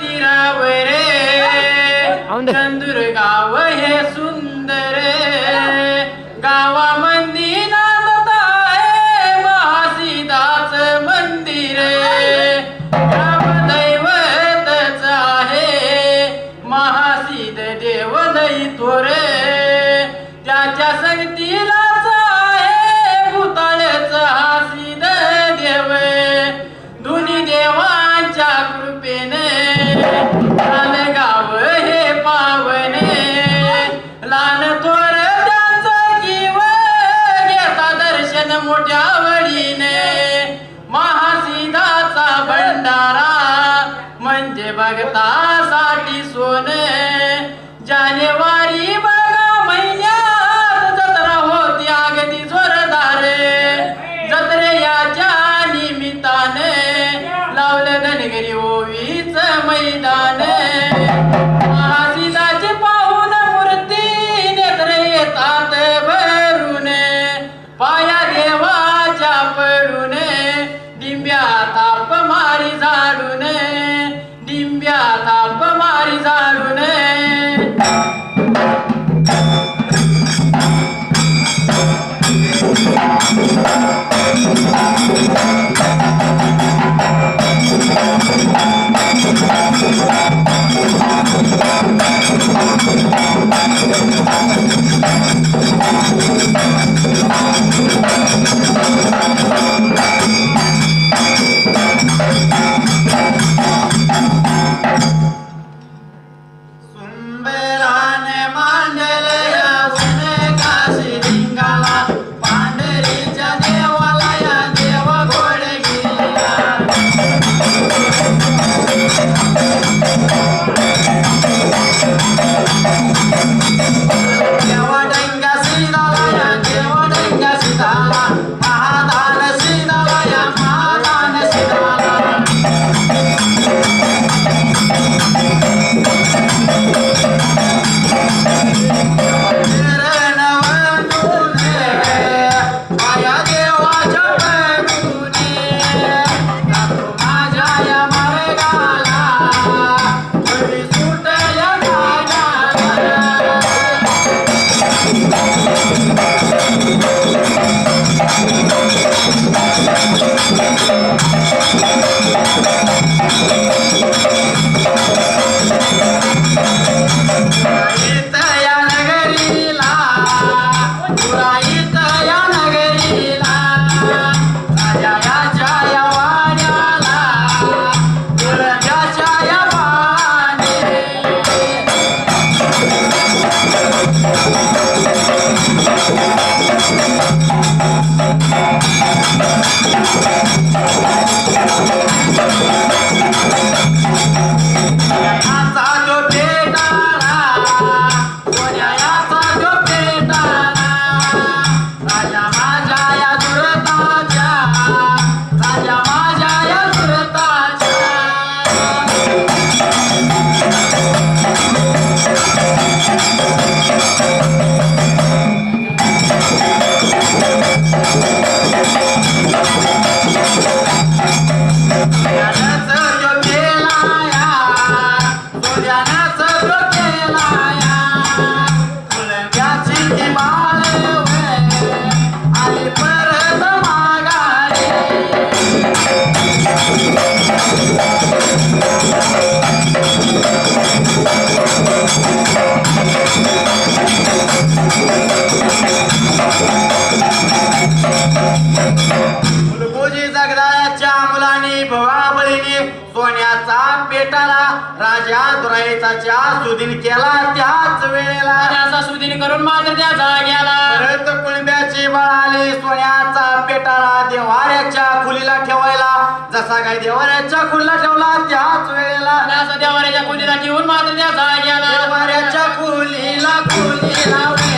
तीरावर चंदुरगाव हे सु लागता साठी सोने Thank मांजराच्या सुदिन केला त्याच वेळेला. त्याचा सुदिन करून मांजर त्याचा गेला. रथ कुळब्याचे बळाले सोन्याचा पेटाळा देवाऱ्याच्या खुलीला ठेवायला. जसा काही देवाऱ्याच्या खुलीला ठेवला त्याच वेळेला. देवाऱ्याच्या खुलीला ठेवून मात्र त्या जाग्याला देवाऱ्याच्या खुलीला खुलीला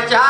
देवाऱ्याच्या फुलानं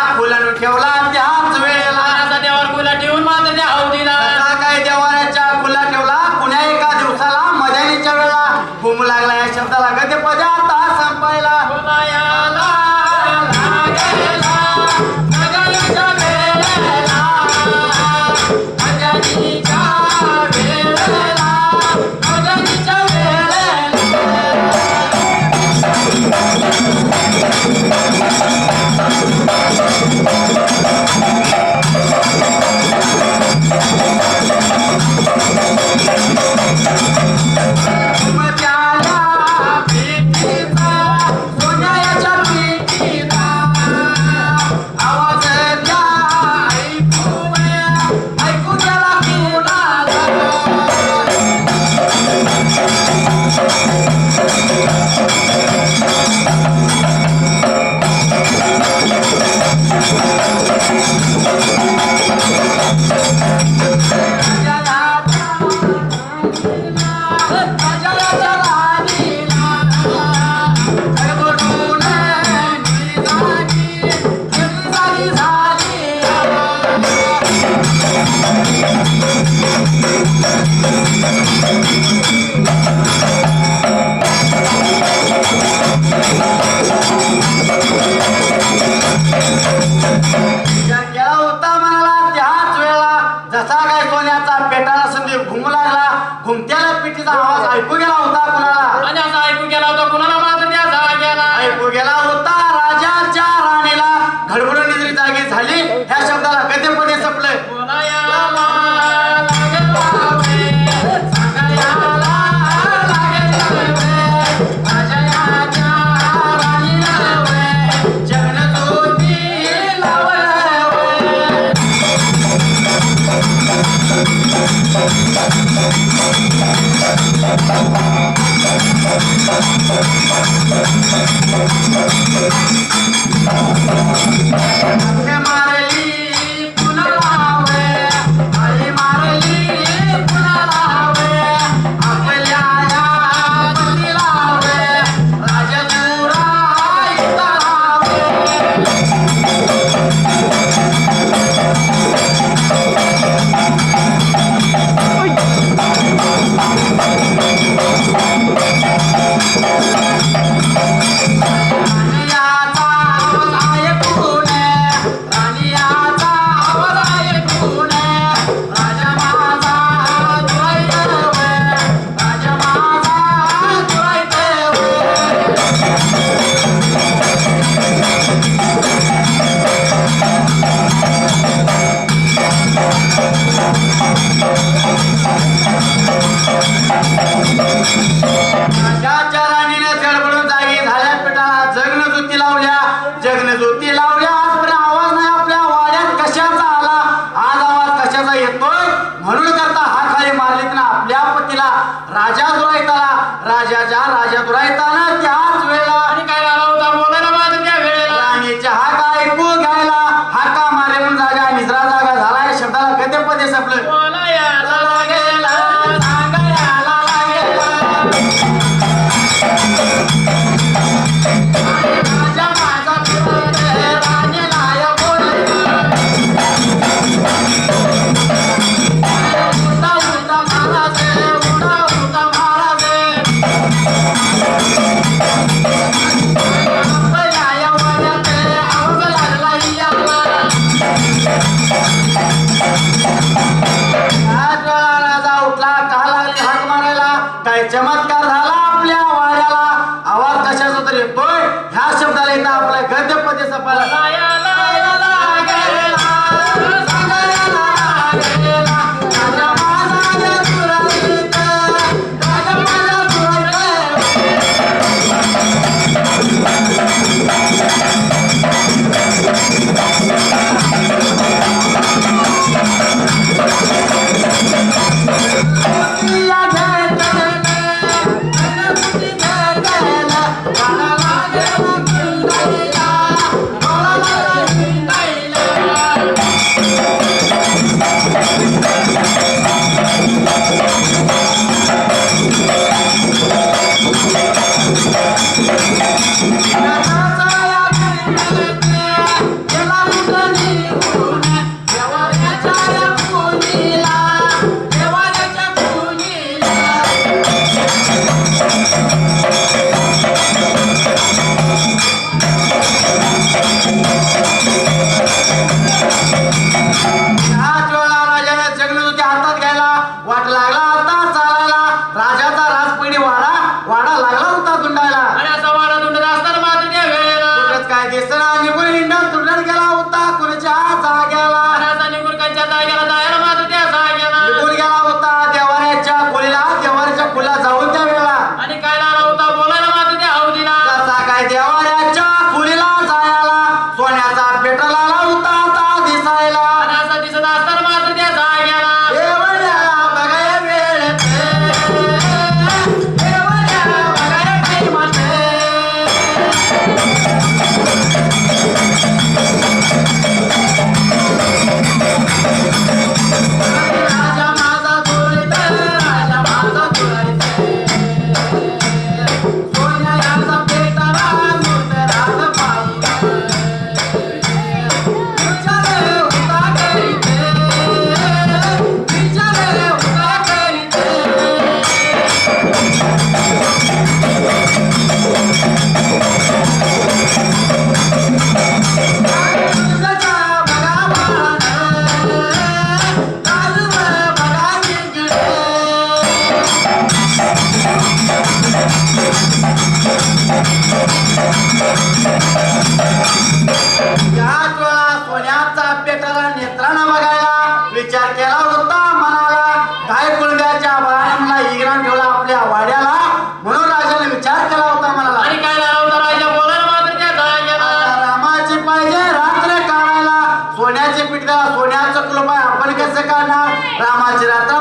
galera da बघायला नेत्रानं बघायला विचार केला होता मनाला काय कुळब्याच्या बाळांना इग्राण ठेवला आपल्या वाड्याला? म्हणून राजाने विचार केला होता मनाला आणि काय पाहिजे रात्र काढायला सोन्याचे पीठ त्याला सोन्याचं कुलपाय आपण कसं काढणार? रामाची रात्र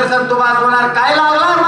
दर्शन तुम्हाला होणार काय लागला